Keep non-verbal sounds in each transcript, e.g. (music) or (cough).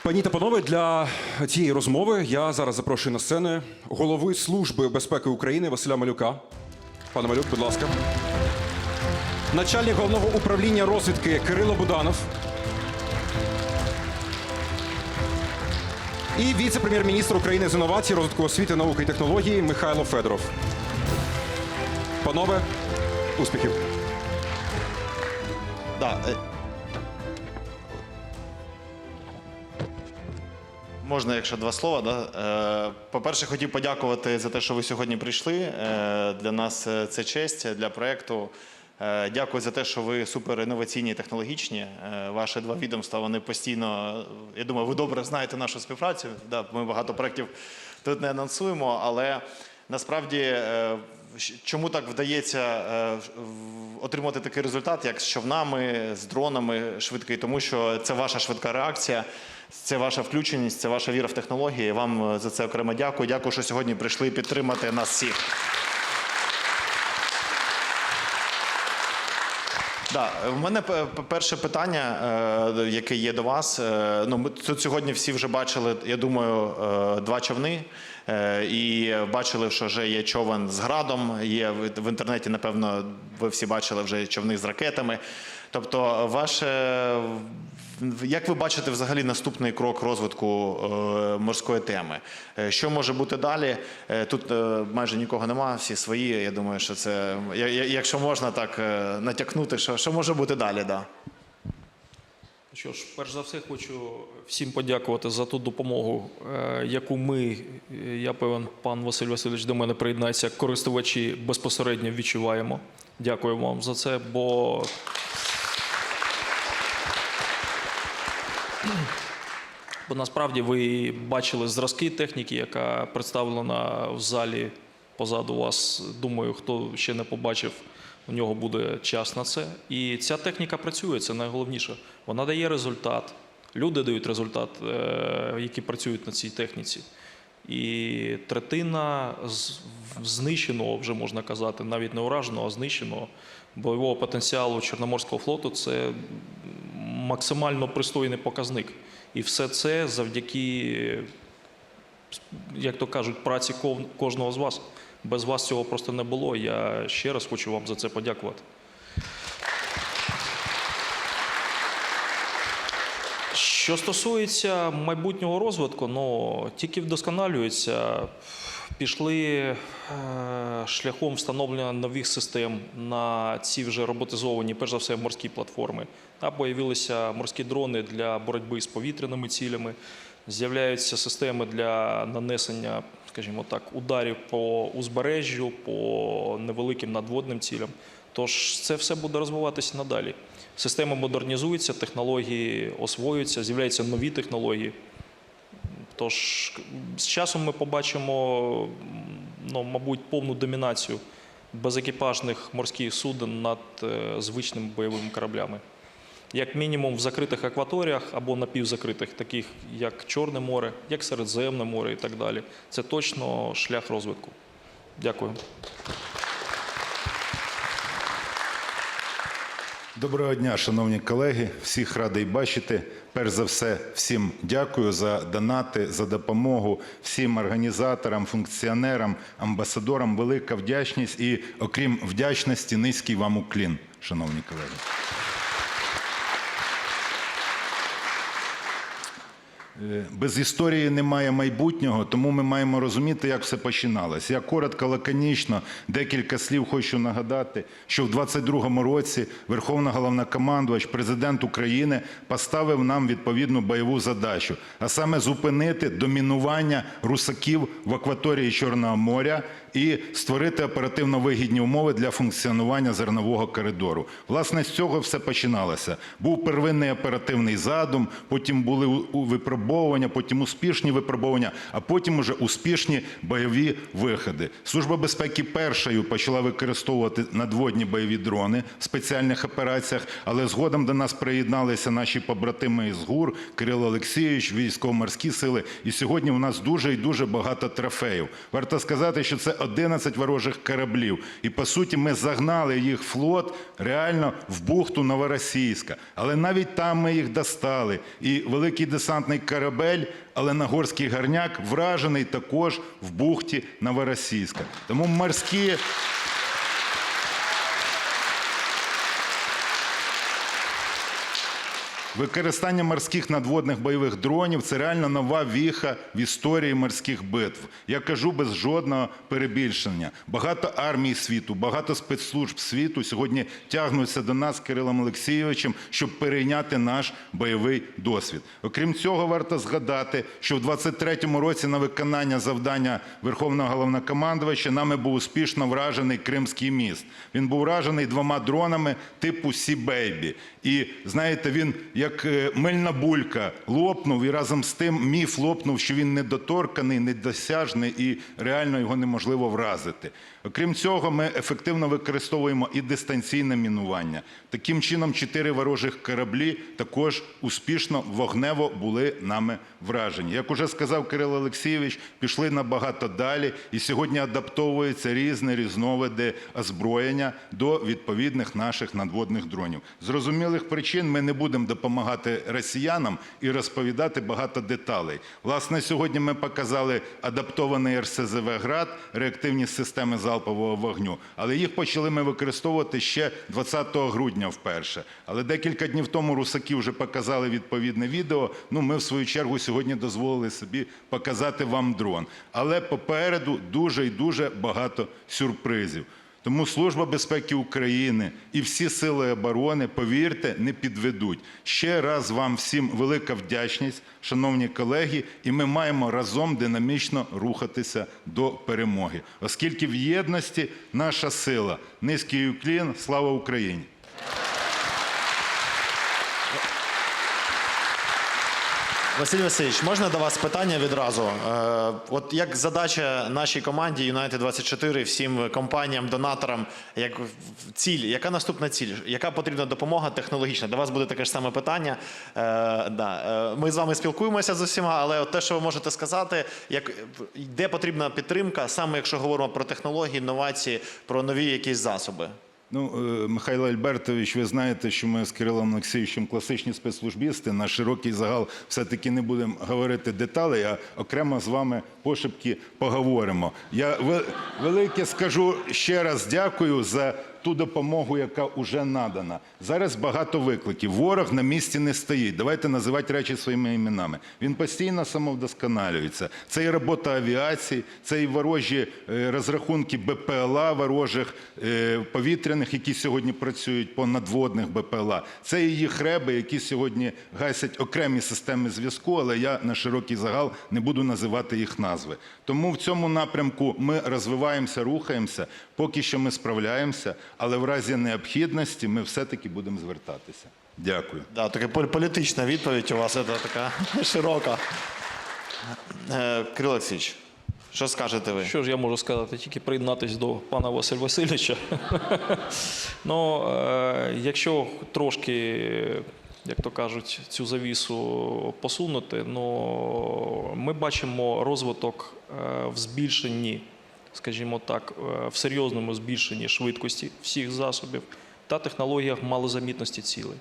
Пані та панове, для цієї розмови я зараз запрошую на сцену голови Служби безпеки України Василя Малюка. Пане Малюк, будь ласка. Начальник головного управління розвідки Кирило Буданов. І віце-прем'єр-міністр України з інновацій, розвитку освіти, науки і технології Михайло Федоров. Панове, успіхів! Да. Можна, якщо два слова. Да? Е, По-перше, хотів подякувати за те, що ви сьогодні прийшли. Е, Для нас е, це честь для проєкту. Дякую за те, що ви супер інноваційні і технологічні. Ваші два відомства вони постійно. Я думаю, ви добре знаєте нашу співпрацю. Да, ми багато проєктів тут не анонсуємо, але насправді чому так вдається отримати такий результат, як з човнами, з дронами швидкий, тому що це ваша швидка реакція. Це ваша включеність, це ваша віра в технології. Вам е, за це окремо дякую. Дякую, що сьогодні прийшли підтримати нас всіх. Да, в мене перше питання, е, яке є до вас. Е, Ну, ми тут сьогодні всі вже бачили, я думаю, два човни. І бачили, що вже є човен з градом. Є в інтернеті, напевно, ви всі бачили вже човни з ракетами. Тобто, ваше як ви бачите взагалі наступний крок розвитку е, морської теми? Е, Що може бути далі? Е, Тут майже нікого нема, всі свої. Я думаю, що це якщо можна так натякнути, що, що може бути далі? Да. Що ж, перш за все, хочу всім подякувати за ту допомогу, яку ми, я певен, пан Василь Васильович до мене приєднається, користувачі безпосередньо відчуваємо. Дякую вам за це, бо Бо насправді ви бачили зразки техніки, яка представлена в залі позаду вас. Думаю, хто ще не побачив, у нього буде час на це. І ця техніка працює, це найголовніше. Вона дає результат. Люди дають результат, е, які працюють на цій техніці. І третина знищеного, вже можна казати, навіть не ураженого, а знищеного бойового потенціалу Чорноморського флоту це максимально пристойний показник. І все це завдяки, як то кажуть, праці кожного з вас. Без вас цього просто не було. Я ще раз хочу вам за це подякувати. Що стосується майбутнього розвитку, ну тільки вдосконалюється. Пішли е, шляхом встановлення нових систем на ці вже роботизовані, перш за все, морські платформи. А появилися морські дрони для боротьби з повітряними цілями. З'являються системи для нанесення, скажімо так, ударів по узбережжю, по невеликим надводним цілям. Тож це все буде розвиватися надалі. Система модернізується, технології освоюються, з'являються нові технології. Тож з часом ми побачимо, ну, мабуть, повну домінацію безекіпажних морських суден над е, звичними бойовими кораблями. Як мінімум в закритих акваторіях або напівзакритих, таких як Чорне море, як Середземне море і так далі. Це точно шлях розвитку. Дякую. Доброго дня, шановні колеги. Всіх радий бачити. Перш за все, всім дякую за донати, за допомогу, всім організаторам, функціонерам, амбасадорам. Велика вдячність і, окрім вдячності, низький вам уклін, шановні колеги. Без історії немає майбутнього, тому ми маємо розуміти, як все починалось. Я коротко, лаконічно, декілька слів хочу нагадати, що в 22-му році Верховна головнокомандувач, президент України поставив нам відповідну бойову задачу, а саме зупинити домінування русаків в акваторії Чорного моря і створити оперативно вигідні умови для функціонування зернового коридору. Власне, з цього все починалося. Був первинний оперативний задум, потім були випробовування, потім успішні випробовування, а потім уже успішні бойові виходи. Служба безпеки першою почала використовувати надводні бойові дрони в спеціальних операціях, але згодом до нас приєдналися наші побратими із ГУР, Кирило Олексійович, військово-морські сили. І сьогодні у нас дуже і дуже багато трофеїв. Варто сказати, що це 11 ворожих кораблів. І по суті, ми загнали їх флот реально в бухту Новоросійська. Але навіть там ми їх достали. І великий десантний корабель, але Нагорський гарняк вражений також в бухті Новоросійська. Тому морські. Використання морських надводних бойових дронів це реально нова віха в історії морських битв. Я кажу без жодного перебільшення. Багато армій світу, багато спецслужб світу сьогодні тягнуться до нас Кирилом Олексійовичем, щоб перейняти наш бойовий досвід. Окрім цього, варто згадати, що в 23-му році на виконання завдання Верховного головнокомандувача нами був успішно вражений Кримський міст. Він був вражений двома дронами типу Сі-Бейбі. І знаєте, він як е, мильна булька лопнув, і разом з тим міф лопнув, що він недоторканий, недосяжний і реально його неможливо вразити. Окрім цього, ми ефективно використовуємо і дистанційне мінування. Таким чином, чотири ворожих кораблі також успішно вогнево були нами вражені. Як уже сказав Кирило Олексійович, пішли набагато далі, і сьогодні адаптовуються різні різновиди озброєння до відповідних наших надводних дронів. З зрозумілих причин ми не будемо допомагати росіянам і розповідати багато деталей. Власне, сьогодні ми показали адаптований РСЗВ «Град», реактивні системи залпового вогню, але їх почали ми використовувати ще 20 грудня вперше. Але декілька днів тому русаки вже показали відповідне відео. Ну, ми в свою чергу сьогодні дозволили собі показати вам дрон. Але попереду дуже і дуже багато сюрпризів. Тому Служба безпеки України і всі сили оборони, повірте, не підведуть. Ще раз вам всім велика вдячність, шановні колеги, і ми маємо разом динамічно рухатися до перемоги, оскільки в єдності наша сила. Низький уклін, слава Україні! Василь Васильович, можна до вас питання відразу? Е, от як задача нашій команді United 24 всім компаніям, донаторам, як ціль, яка наступна ціль? Яка потрібна допомога технологічна? До вас буде таке ж саме питання. Е, е, ми з вами спілкуємося з усіма, але от те, що ви можете сказати, як, де потрібна підтримка, саме якщо говоримо про технології, інновації, про нові якісь засоби? Ну, е, Михайло Альбертович, ви знаєте, що ми з Кирилом Олексійовичем класичні спецслужбісти. На широкий загал все-таки не будемо говорити деталей, а окремо з вами пошепки поговоримо. Я велике скажу ще раз дякую за ту допомогу, яка вже надана. Зараз багато викликів. Ворог на місці не стоїть. Давайте називати речі своїми іменами. Він постійно самовдосконалюється. Це і робота авіації, це і ворожі е, розрахунки БПЛА ворожих е, повітряних, які сьогодні працюють по надводних БПЛА. Це і їх реби, які сьогодні гасять окремі системи зв'язку, але я на широкий загал не буду називати їх назви. Тому в цьому напрямку ми розвиваємося, рухаємося. Поки що ми справляємося, але в разі необхідності ми все-таки будемо звертатися. Дякую. Да, така політична відповідь у вас це така (laughs) широка. Е, Кирило Олексійович, що скажете ви? Що ж я можу сказати? Тільки приєднатись до пана Василя Васильовича. (laughs) ну, е, якщо трошки, як то кажуть, цю завісу посунути, ну, ми бачимо розвиток е, в збільшенні, скажімо так, е, в серйозному збільшенні швидкості всіх засобів та технологіях малозамітності цілей.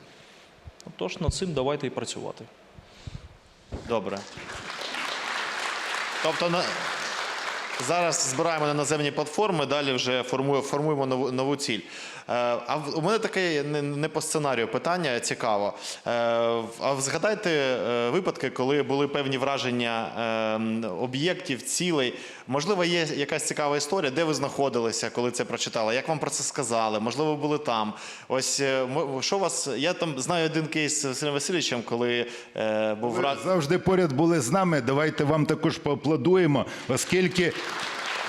Тож над цим давайте і працювати. Добре. Тобто на... зараз збираємо на наземні платформи, далі вже формує- формуємо нову, нову ціль. Е, а у мене таке не, не по сценарію питання цікаво. Е, а згадайте е, випадки, коли були певні враження е, об'єктів, цілей. Можливо, є якась цікава історія, де ви знаходилися, коли це прочитали, як вам про це сказали, можливо, були там. Ось е, що вас. Я там знаю один кейс з Василем Васильовичем, коли е, був Ви завжди поряд були з нами. Давайте вам також поаплодуємо, оскільки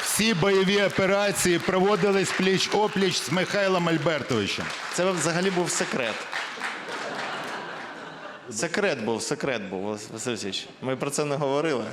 всі бойові операції проводились пліч-опліч з Михайлом Альбертовичем. Це взагалі був секрет. Секрет був, секрет був, Василь Васильович. Ми про це не говорили.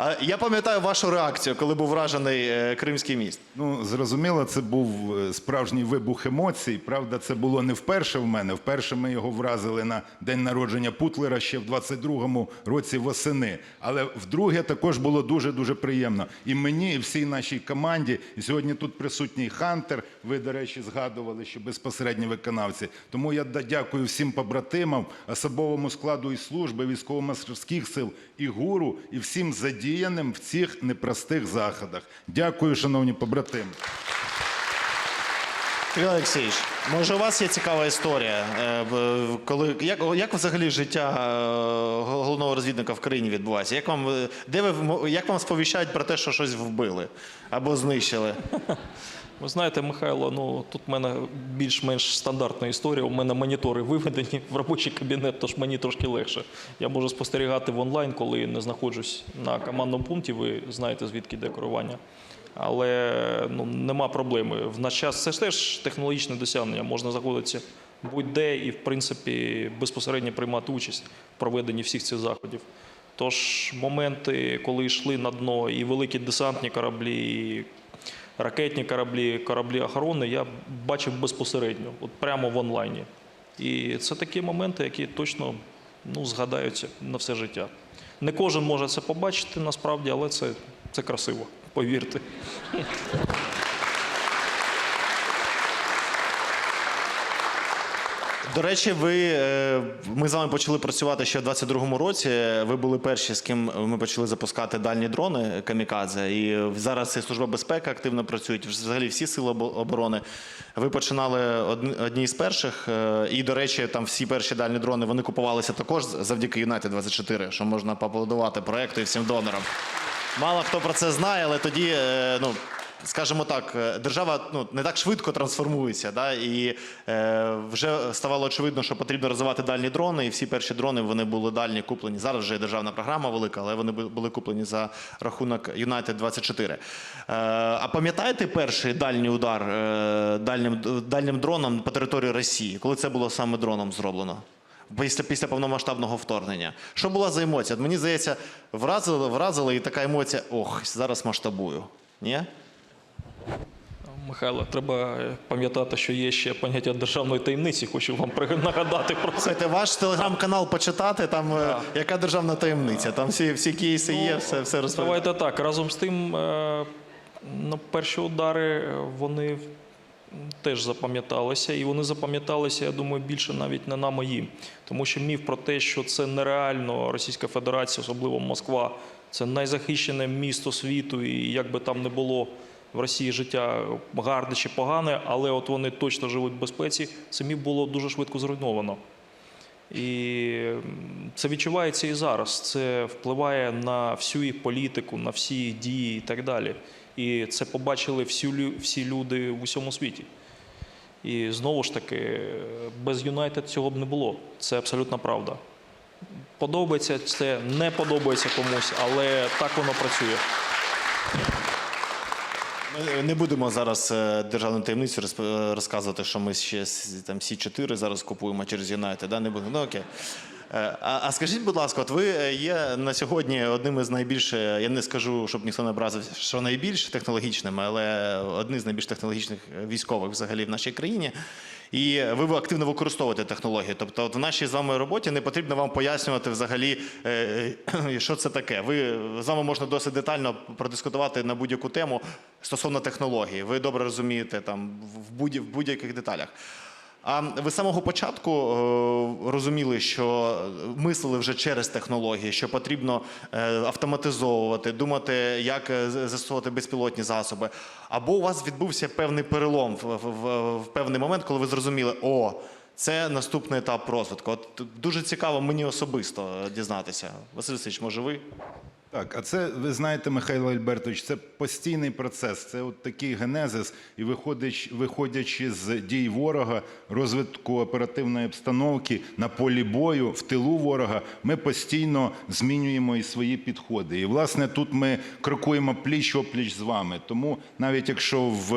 А я пам'ятаю вашу реакцію, коли був вражений е, Кримський міст. Ну, зрозуміло, це був е, справжній вибух емоцій. Правда, це було не вперше в мене. Вперше ми його вразили на день народження Путлера ще в 22-му році восени. Але вдруге також було дуже-дуже приємно. І мені, і всій нашій команді. І сьогодні тут присутній Хантер. Ви, до речі, згадували, що безпосередні виконавці. Тому я дякую всім побратимам, особовому складу і служби, військово-морських сил і гуру, і всім задіяним в цих непростих заходах. Дякую, шановні побратими. Сергій Олексійович, може у вас є цікава історія? е, Коли, як, як взагалі життя е, головного розвідника в країні відбувається? Як вам, е, де ви, як вам сповіщають про те, що щось вбили або знищили? Ви знаєте, Михайло, ну тут в мене більш-менш стандартна історія. У мене монітори виведені в робочий кабінет, тож мені трошки легше. Я можу спостерігати в онлайн, коли не знаходжусь на командному пункті. Ви знаєте, звідки йде керування. Але ну, нема проблеми. В наш час це ж теж технологічне досягнення. Можна знаходитися будь-де і, в принципі, безпосередньо приймати участь в проведенні всіх цих заходів. Тож моменти, коли йшли на дно і великі десантні кораблі, і ракетні кораблі, кораблі охорони, я бачив безпосередньо, от прямо в онлайні. І це такі моменти, які точно ну, згадаються на все життя. Не кожен може це побачити насправді, але це, це красиво, повірте. До речі, ви е, ми з вами почали працювати ще в 22-му році. Ви були перші, з ким ми почали запускати дальні дрони камікадзе. І зараз і служба безпеки активно працюють. Взагалі всі сили оборони. Ви починали одні, з перших. е, І, до речі, там всі перші дальні дрони вони купувалися також завдяки United 24, що можна поаплодувати проекту і всім донорам. Мало хто про це знає, але тоді, е, ну. Скажімо так, е, держава ну не так швидко трансформується, да, і е, вже ставало очевидно, що потрібно розвивати дальні дрони. І всі перші дрони вони були дальні куплені. Зараз вже є державна програма велика, але вони були куплені за рахунок United 24. Е, а пам'ятаєте перший дальній удар е, дальнім дальнім дроном по території Росії, коли це було саме дроном зроблено? Після, після повномасштабного вторгнення. Що була за емоція? Мені здається, вразили, вразили і така емоція: ох, зараз масштабую. Ні? Михайло, треба е, пам'ятати, що є ще поняття державної таємниці. Хочу вам нагадати про це. Слухайте, ваш телеграм-канал почитати, там е, яка державна таємниця, там всі, всі кейси є, все, все розповідає. Давайте так. Разом з тим, ну, перші удари вони теж запам'яталися, і вони запам'яталися, я думаю, більше навіть не на моїм. Тому що міф про те, що це нереально Російська Федерація, особливо Москва, це найзахищене місто світу, і як би там не було в Росії життя гарне чи погане, але от вони точно живуть в безпеці. Міф було дуже швидко зруйновано. І це відчувається і зараз. Це впливає на всю їх політику, на всі дії і так далі. І це побачили всі, всі люди в усьому світі. І знову ж таки, без Юнайтед цього б не було. Це абсолютна правда. Подобається це, не подобається комусь, але так воно працює. Ми не будемо зараз е, державну таємницю е, розказувати, що ми ще там сі 4 зараз купуємо через Юнайтед. Да? Не будемо. Ну окей. Е, А, а скажіть, будь ласка, от ви е, є на сьогодні одним із найбільш, е, я не скажу, щоб ніхто не образив, що найбільш технологічними, але одним з найбільш технологічних е, військових взагалі в нашій країні. І ви активно використовуєте технології. Тобто, от в нашій з вами роботі не потрібно вам пояснювати взагалі, е, е, (clears throat) що це таке. Ви з вами можна досить детально продискутувати на будь-яку тему стосовно технології. Ви добре розумієте там в будь- в будь-яких деталях. А ви з самого початку е, розуміли, що мислили вже через технології, що потрібно е, автоматизовувати, думати, як е, застосовувати безпілотні засоби. Або у вас відбувся певний перелом в, в, в, в певний момент, коли ви зрозуміли, о, це наступний етап розвитку. От дуже цікаво мені особисто дізнатися. Василь Васильович, може ви? Так, а це ви знаєте, Михайло Альбертович, це постійний процес. Це от такий генезис, і виходячи, виходячи з дій ворога, розвитку оперативної обстановки на полі бою, в тилу ворога, ми постійно змінюємо і свої підходи. І власне тут ми крокуємо пліч опліч з вами. Тому навіть якщо в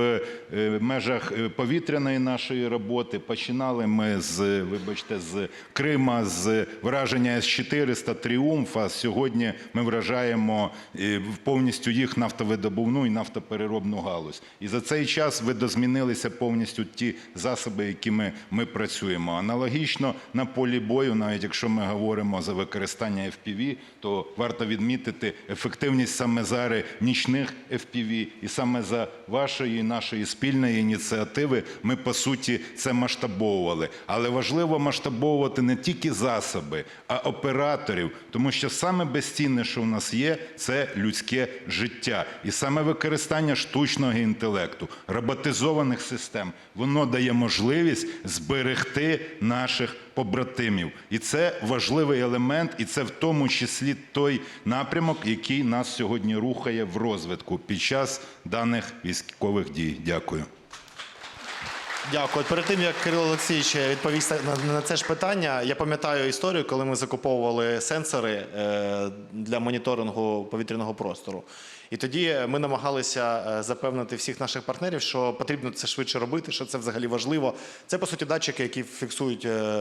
е, межах е, повітряної нашої роботи починали ми з, вибачте, з Крима, з враження С-400 Тріумф, а сьогодні ми вражаємо забираємо е, повністю їх нафтовидобувну і нафтопереробну галузь. І за цей час видозмінилися повністю ті засоби, якими ми працюємо. Аналогічно на полі бою, навіть якщо ми говоримо за використання FPV, то варто відмітити ефективність саме зараз нічних FPV. І саме за вашої і нашої спільної ініціативи ми по суті це масштабовували. Але важливо масштабовувати не тільки засоби, а операторів, тому що саме безцінне, що в нас є, це людське життя. І саме використання штучного інтелекту, роботизованих систем, воно дає можливість зберегти наших побратимів. І це важливий елемент, і це в тому числі той напрямок, який нас сьогодні рухає в розвитку під час даних військових дій. Дякую. Дякую. Перед тим як Кирило Олексійович відповість на, це ж питання, я пам'ятаю історію, коли ми закуповували сенсори е, для моніторингу повітряного простору. І тоді ми намагалися е, запевнити всіх наших партнерів, що потрібно це швидше робити, що це взагалі важливо. Це по суті датчики, які фіксують е,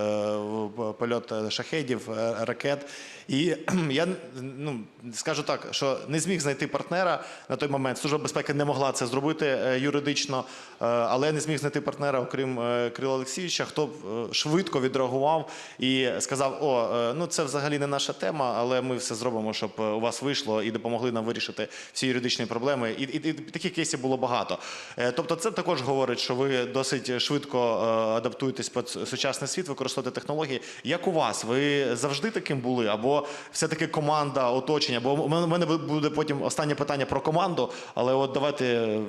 польот е, шахедів, е, ракет. І я ну, скажу так, що не зміг знайти партнера на той момент. Служба безпеки не могла це зробити е, юридично, е, але я не зміг знайти партнера, окрім е, Кирила Олексійовича, хто е, швидко відреагував і сказав: О, е, ну це взагалі не наша тема, але ми все зробимо, щоб е, у вас вийшло і допомогли нам вирішити юридичні проблеми. І, і, і таких кейсів було багато. Е, Тобто, це також говорить, що ви досить швидко е, адаптуєтесь під сучасний світ, використовуєте технології. Як у вас? Ви завжди таким були? Або все-таки команда, оточення? Бо у мене- буде потім останнє питання про команду, але от давайте е,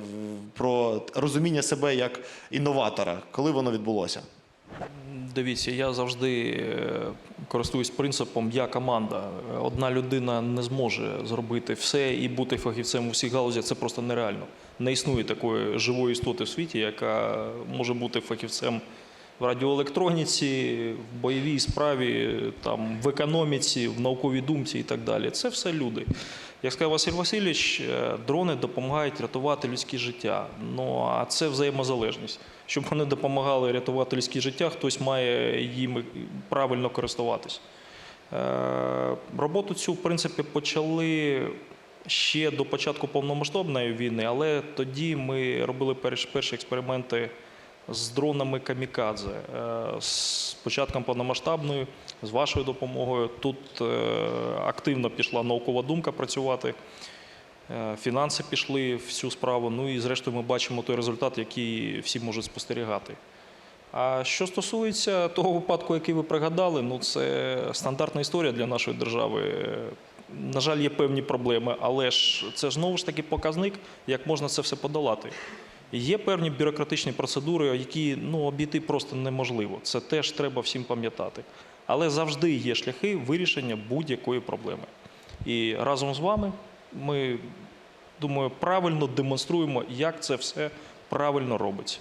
про розуміння себе як інноватора. Коли воно відбулося? Дивіться, я завжди користуюсь принципом я команда. Одна людина не зможе зробити все і бути фахівцем у всіх галузях. Це просто нереально. Не існує такої живої істоти в світі, яка може бути фахівцем в радіоелектроніці, в бойовій справі, там, в економіці, в науковій думці і так далі. Це все люди. Як сказав Василь Васильович, е, дрони допомагають рятувати людське життя. Ну а це взаємозалежність. Щоб вони допомагали рятувати людське життя, хтось має їм правильно користуватись. Е, Роботу цю, в принципі, почали ще до початку повномасштабної війни, але тоді ми робили перші, перші експерименти з дронами камікадзе. Е, З початком повномасштабної, з вашою допомогою. Тут е, активно пішла наукова думка працювати. Е, Фінанси пішли в цю справу. Ну і зрештою ми бачимо той результат, який всі можуть спостерігати. А що стосується того випадку, який ви пригадали, ну це стандартна історія для нашої держави. На жаль, є певні проблеми, але ж це знову ж таки показник, як можна це все подолати. Є певні бюрократичні процедури, які ну, обійти просто неможливо. Це теж треба всім пам'ятати. Але завжди є шляхи вирішення будь-якої проблеми. І разом з вами ми, думаю, правильно демонструємо, як це все правильно робиться.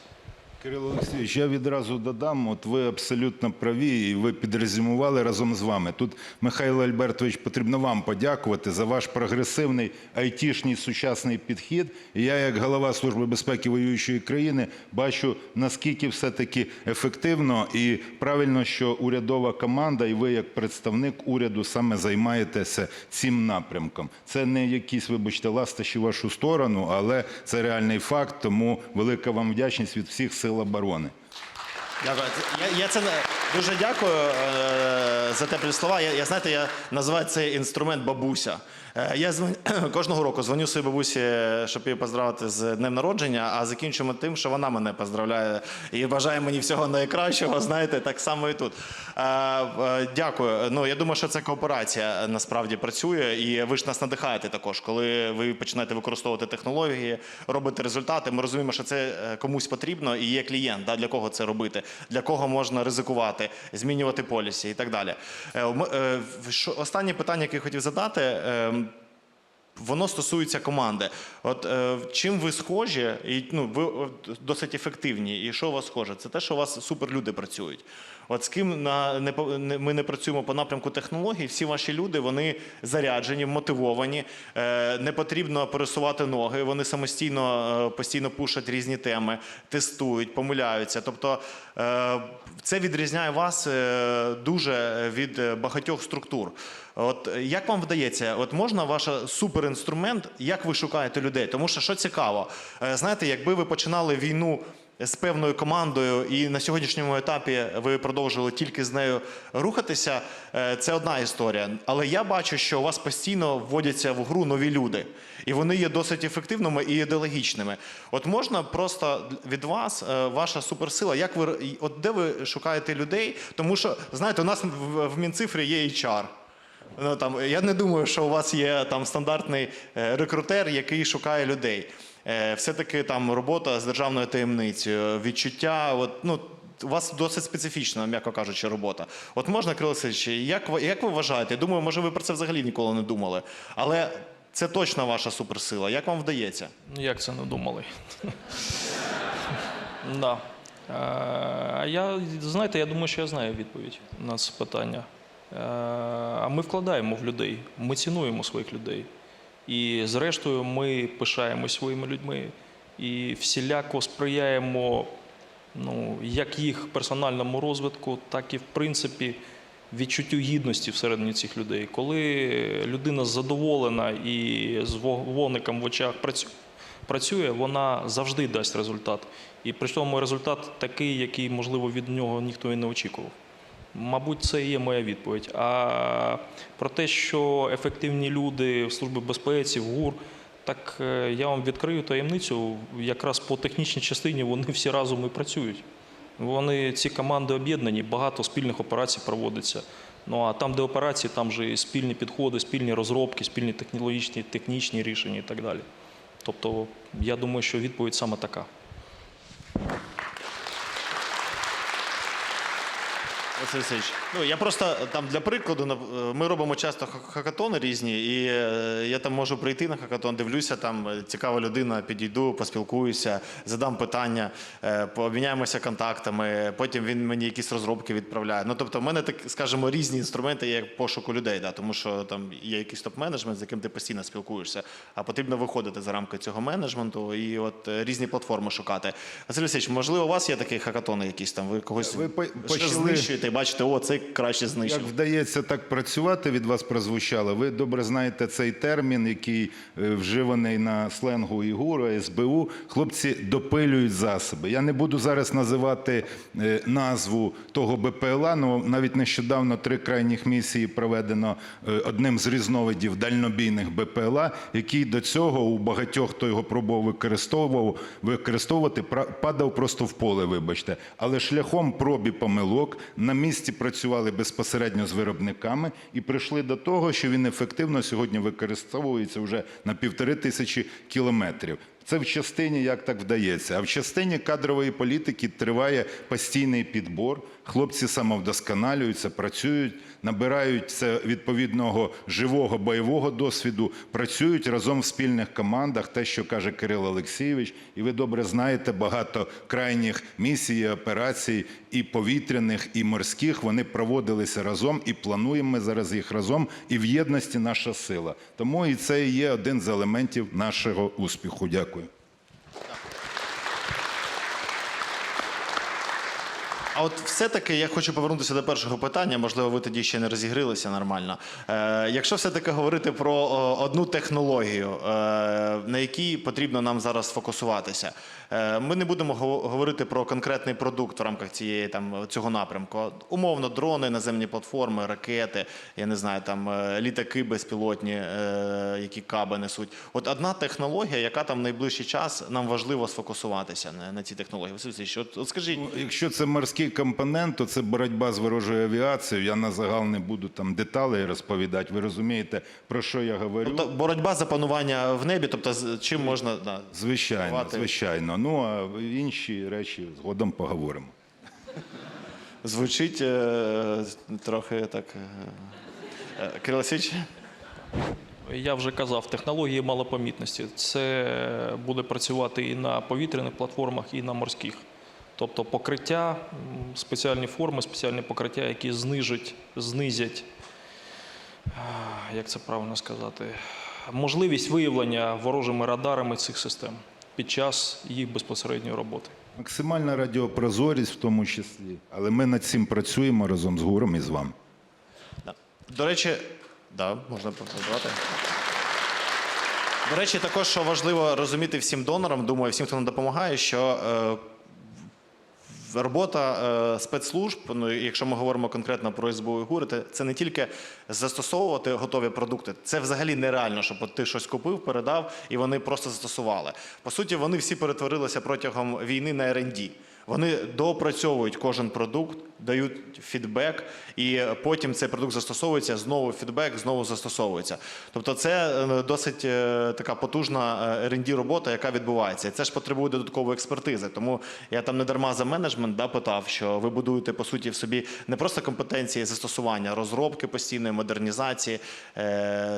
Кирило Олексійович, я відразу додам, от ви абсолютно праві, і ви підрезюмували разом з вами. Тут, Михайло Альбертович, потрібно вам подякувати за ваш прогресивний айтішній сучасний підхід. І я, як голова Служби безпеки воюючої країни, бачу, наскільки все-таки ефективно і правильно, що урядова команда, і ви, як представник уряду, саме займаєтеся цим напрямком. Це не якісь, вибачте, ластощі в вашу сторону, але це реальний факт. Тому велика вам вдячність від всіх сил оборони. Дякую. Я, я це дуже дякую е, за теплі слова. Я, я знаєте, я називаю цей інструмент бабуся. Е, я дзвоню, (clears throat) кожного року дзвоню своїй бабусі, щоб її поздравити з днем народження, а закінчуємо тим, що вона мене поздравляє і бажає мені всього найкращого. Знаєте, так само і тут. Е, е, дякую. Ну я думаю, що це кооперація насправді працює, і ви ж нас надихаєте також, коли ви починаєте використовувати технології, робите результати. Ми розуміємо, що це е, комусь потрібно, і є клієнт. Да, для кого це робити, для кого можна ризикувати, змінювати полісі і так далі. Е, е, Останнє питання, яке я хотів задати. е, Воно стосується команди. От е, чим ви схожі, і ну ви досить ефективні, і що у вас схоже? Це те, що у вас суперлюди працюють. От з ким на, не, ми не працюємо по напрямку технологій, всі ваші люди вони заряджені, мотивовані, е, не потрібно пересувати ноги, вони самостійно е, постійно пушать різні теми, тестують, помиляються. Тобто е, це відрізняє вас дуже від багатьох структур. От як вам вдається, от можна ваш суперінструмент, як ви шукаєте людей? Тому що що цікаво, знаєте, якби ви починали війну з певною командою, і на сьогоднішньому етапі ви продовжили тільки з нею рухатися, е, це одна історія. Але я бачу, що у вас постійно вводяться в гру нові люди, і вони є досить ефективними і ідеологічними. От можна просто від вас, е, ваша суперсила, як ви от де ви шукаєте людей? Тому що знаєте, у нас в, Мінцифрі є HR. Ну, там, я не думаю, що у вас є там стандартний е, рекрутер, який шукає людей. Е, все-таки там робота з державною таємницею, відчуття. От, ну, у вас досить специфічна, м'яко кажучи, робота. От можна, Кирило Васильович, як, ви- як ви вважаєте? Я думаю, може, ви про це взагалі ніколи не думали. Але це точно ваша суперсила. Як вам вдається? Ну, Як це не думали? да. Е, А я, знаєте, я думаю, що я знаю відповідь на це питання. Е, А ми вкладаємо в людей, ми цінуємо своїх людей. І зрештою ми пишаємось своїми людьми і всіляко сприяємо ну, як їх персональному розвитку, так і в принципі відчуттю гідності всередині цих людей. Коли людина задоволена і з вогником в очах працю- працює, вона завжди дасть результат. І при цьому результат такий, який, можливо, від нього ніхто і не очікував. Мабуть, це і є моя відповідь. А про те, що ефективні люди в Службі безпеці, в ГУР, так е, я вам відкрию таємницю. Якраз по технічній частині вони всі разом і працюють. Вони ці команди об'єднані, багато спільних операцій проводиться. Ну а там, де операції, там же і спільні підходи, спільні розробки, спільні технологічні, технічні рішення і так далі. Тобто, я думаю, що відповідь саме така. Василь Васильович, ну я просто там для прикладу е, ми робимо часто хакатони різні, і е, я там можу прийти на хакатон, дивлюся, там е, цікава людина, підійду, поспілкуюся, задам питання, е, пообміняємося контактами. Потім він мені якісь розробки відправляє. Ну тобто, в мене так, скажімо, різні інструменти є пошуку людей, да, тому що там є якийсь топ-менеджмент, з яким ти постійно спілкуєшся, а потрібно виходити за рамки цього менеджменту і от е, різні платформи шукати. Василь Васильович, можливо, у вас є такі хакатони якісь там? Ви когось Ви знищуєте бачите, о, це краще Як вдається так працювати, від вас прозвучало. Ви добре знаєте цей термін, який е, вживаний на сленгу ІГУРу, СБУ. Хлопці допилюють засоби. Я не буду зараз називати е, назву того БПЛА, але навіть нещодавно три крайніх місії проведено е, одним з різновидів дальнобійних БПЛА, який до цього у багатьох, хто його пробував використовував, використовувати, падав просто в поле, вибачте. Але шляхом проб і помилок на місці працювали безпосередньо з виробниками і прийшли до того, що він ефективно сьогодні використовується вже на півтори тисячі кілометрів. Це в частині як так вдається. А в частині кадрової політики триває постійний підбор. Хлопці самовдосконалюються, працюють, набирають відповідного живого бойового досвіду, працюють разом в спільних командах. Те, що каже Кирило Олексійович, і ви добре знаєте, багато крайніх місій, операцій, і повітряних, і морських вони проводилися разом, і плануємо ми зараз їх разом. І в єдності наша сила. Тому і це є один з елементів нашого успіху. Дякую. От все-таки я хочу повернутися до першого питання. Можливо, ви тоді ще не розігрилися нормально. Е, якщо все-таки говорити про о, одну технологію, е, на якій потрібно нам зараз сфокусуватися, е, ми не будемо го- говорити про конкретний продукт в рамках цієї там цього напрямку. Умовно, дрони, наземні платформи, ракети, я не знаю, там е, літаки безпілотні, е, які каби несуть. От одна технологія, яка там в найближчий час нам важливо сфокусуватися на, на цій технології. Василь Васильович, скажіть. Ну, Якщо це морський компонент, то це боротьба з ворожою авіацією. Я на загал не буду там деталей розповідати. Ви розумієте, про що я говорю? Тобто боротьба за панування в небі, тобто з чим можна да, Звичайно, Ховати. звичайно. Ну а інші речі згодом поговоримо. звучить е, трохи так. Е, е, Кирило Васильович? Я вже казав, технології малопомітності. Це буде працювати і на повітряних платформах, і на морських. Тобто покриття, спеціальні форми, спеціальні покриття, які знижать, знизять, як це правильно сказати, можливість виявлення ворожими радарами цих систем під час їх безпосереднььої роботи. Максимальна радіопрозорість в тому числі. Але ми над цим працюємо разом з ГУРом і з вами. До речі, да, можна продовжувати. До речі, також що важливо розуміти всім донорам, думаю, всім, хто нам допомагає, що е, робота е, спецслужб, ну якщо ми говоримо конкретно про СБУ і ГУР, це не тільки застосовувати готові продукти. Це взагалі нереально, щоб ти щось купив, передав, і вони просто застосували. По суті, вони всі перетворилися протягом війни на R&D. Вони доопрацьовують кожен продукт, дають фідбек, і потім цей продукт застосовується, знову фідбек, знову застосовується. Тобто це е, досить е, така потужна е, R&D робота, яка відбувається. Це ж потребує додаткової експертизи. Тому я там не дарма за менеджмент да, питав, що ви будуєте по суті в собі не просто компетенції застосування, розробки постійної модернізації,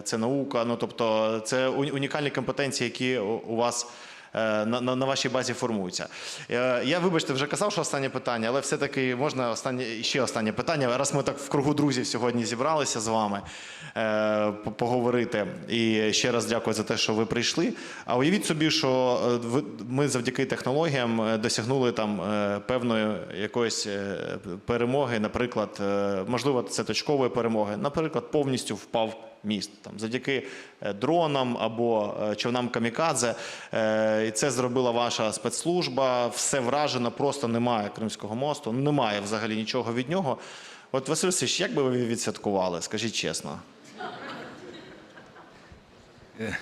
це наука. Ну тобто це уні- унікальні компетенції, які у вас на, на, на вашій базі формуються. Е, Я, вибачте, вже казав, що останнє питання, але все-таки можна останнє, ще останнє питання. Раз ми так в кругу друзів сьогодні зібралися з вами е, поговорити. І ще раз дякую за те, що ви прийшли. А уявіть собі, що е, ми завдяки технологіям е, досягнули там е, певної якоїсь е, перемоги, наприклад, е, можливо, це точкової перемоги, наприклад, повністю впав міст. Там, завдяки е, дронам або е, човнам камікадзе. Е, І це зробила ваша спецслужба. Все вражено, просто немає Кримського мосту, немає взагалі нічого від нього. От Василь Васильович, як би ви відсвяткували? Скажіть чесно.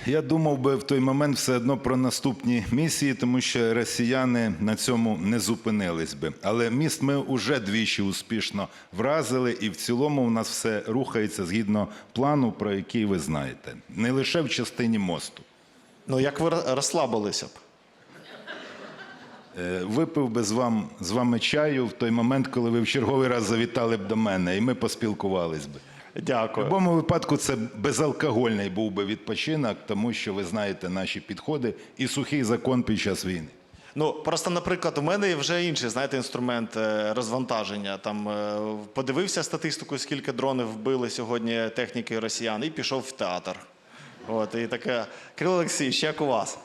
Я думав би в той момент все одно про наступні місії, тому що росіяни на цьому не зупинились би. Але міст ми вже двічі успішно вразили, і в цілому у нас все рухається згідно плану, про який ви знаєте, не лише в частині мосту. Ну як ви розслабилися б? Е, Випив би з, вам, з вами чаю в той момент, коли ви в черговий раз завітали б до мене, і ми поспілкувались би. В будь-якому випадку це безалкогольний був би відпочинок, тому що ви знаєте наші підходи і сухий закон під час війни. Ну просто, наприклад, у мене вже інший знаєте, інструмент е, розвантаження. Там е, подивився статистику, скільки дронів вбили сьогодні техніки росіян, і пішов в театр. От і таке, Кирило Олексійович, як у вас?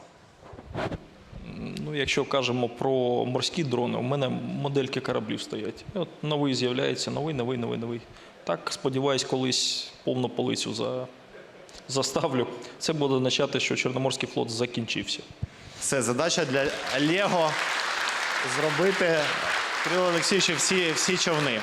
Ну, якщо кажемо про морські дрони, у мене модельки кораблів стоять. І от новий з'являється, новий, новий, новий, новий. Так, сподіваюсь, колись повну полицю за... заставлю. Це буде означати, що Чорноморський флот закінчився. Це задача для Лего зробити Кирило Олексійовичу всі, всі човни.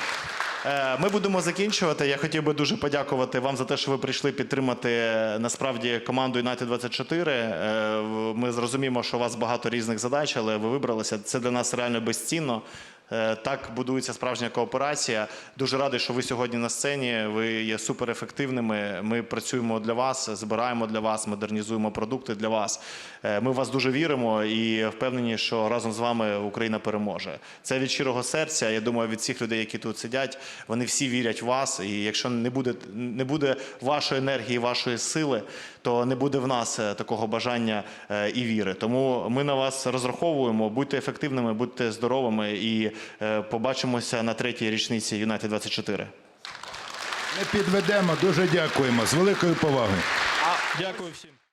Е, Ми будемо закінчувати. Я хотів би дуже подякувати вам за те, що ви прийшли підтримати е, насправді команду United 24. Е, Ми зрозуміємо, що у вас багато різних задач, але ви вибралися. Це для нас реально безцінно. Е, Так будується справжня кооперація. Дуже радий, що ви сьогодні на сцені. Ви є суперефективними. Ми працюємо для вас, збираємо для вас, модернізуємо продукти для вас. Е, Ми в вас дуже віримо і впевнені, що разом з вами Україна переможе. Це від щирого серця. Я думаю, від всіх людей, які тут сидять, вони всі вірять в вас. І якщо не буде, не буде вашої енергії, вашої сили, то не буде в нас е, такого бажання е, і віри. Тому ми на вас розраховуємо. Будьте ефективними, будьте здоровими і е, побачимося на третій річниці Юнайтед 24. Не підведемо, дуже дякуємо. З великою повагою. Дякую всім.